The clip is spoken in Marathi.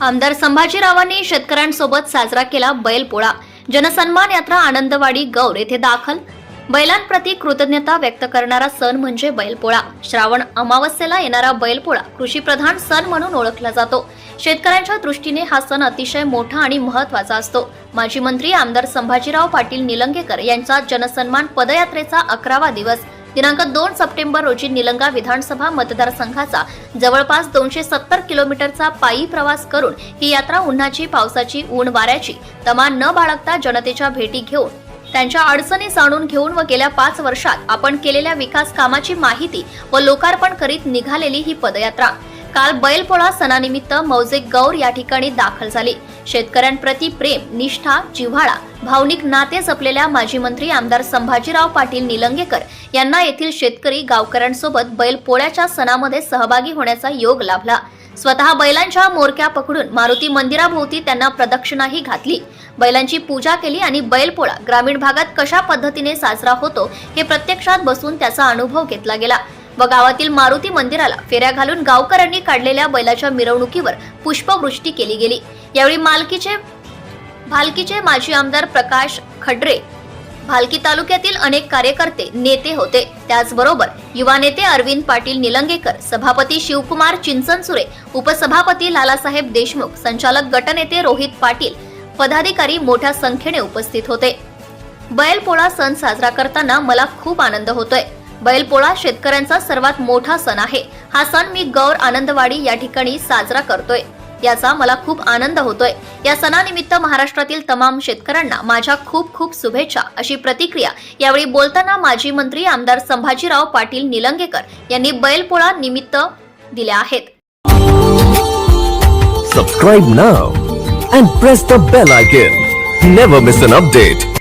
आमदार संभाजीरावांनी शेतकऱ्यांसोबत साजरा केला बैलपोळा. जनसन्मान यात्रा आनंदवाडी गौर येथे दाखल. बैलांप्रती कृतज्ञता व्यक्त करणारा सण म्हणजे बैलपोळा. श्रावण अमावस्येला येणारा बैलपोळा कृषीप्रधान सण म्हणून ओळखला जातो. शेतकऱ्यांच्या दृष्टीने हा सण अतिशय मोठा आणि महत्त्वाचा असतो. माजी मंत्री आमदार संभाजीराव पाटील निलंगेकर यांचा जनसन्मान पदयात्रेचा अकरावा दिवस. दिनांक दोन सप्टेंबर रोजी निलंगा विधानसभा मतदारसंघाचा जवळपास दोनशे सत्तर किलोमीटरचा पायी प्रवास करून ही यात्रा उन्हाची पावसाची ऊन वाऱ्याची तमा न बाळगता जनतेच्या भेटी घेऊन त्यांच्या अडचणी जाणून घेऊन व गेल्या पाच वर्षात आपण केलेल्या विकास कामाची माहिती व लोकार्पण करीत निघालेली ही पदयात्रा. काल बैलपोळा सणानिमित्त मौजे गौर या ठिकाणी दाखल झाली. शेतकऱ्यांप्रती प्रेम निष्ठा जिव्हाळा भावनिक नाते जपलेल्या माजी मंत्री आमदार संभाजीराव पाटील निलंगेकर यांना येथील शेतकरी गावकऱ्यांसोबत बैलपोळ्याच्या सणामध्ये सहभागी होण्याचा योग लाभला. स्वतः बैलांच्या मोरक्या पकडून मारुती मंदिराभोवती त्यांना प्रदक्षिणाही घातली. बैलांची पूजा केली आणि बैलपोळा ग्रामीण भागात कशा पद्धतीने साजरा होतो हे प्रत्यक्षात बसून त्याचा अनुभव घेतला गेला. व गावातील मारुती मंदिराला फेऱ्या घालून गावकऱ्यांनी काढलेल्या बैलाच्या मिरवणुकीवर पुष्पवृष्टी केली गेली. यावेळी मालकीचे भालकीचे माजी आमदार प्रकाश खड्रे भालकी तालुक्यातील अनेक कार्यकर्ते नेते होते. त्याचबरोबर युवा नेते अरविंद पाटील निलंगेकर सभापती शिवकुमार चिंचनसुरे उपसभापती लालासाहेब देशमुख संचालक गटनेते रोहित पाटील पदाधिकारी मोठ्या संख्येने उपस्थित होते. बैलपोळा सण साजरा करताना मला खूप आनंद होतोय. बैलपोळा शेतकऱ्यांचा सर्वात मोठा सण आहे. हा सण मी गौर आनंदवाडी या ठिकाणी साजरा करतोय. याचा मला खूप आनंद होतोय. या सणानिमित्त महाराष्ट्रातील तमाम शेतकऱ्यांना माझ्या खूप खूप शुभेच्छा अशी प्रतिक्रिया यावेळी बोलताना माजी मंत्री आमदार संभाजीराव पाटील निलंगेकर यांनी बैलपोळा निमित्त दिल्या आहेत. Subscribe now and press the bell icon never miss an update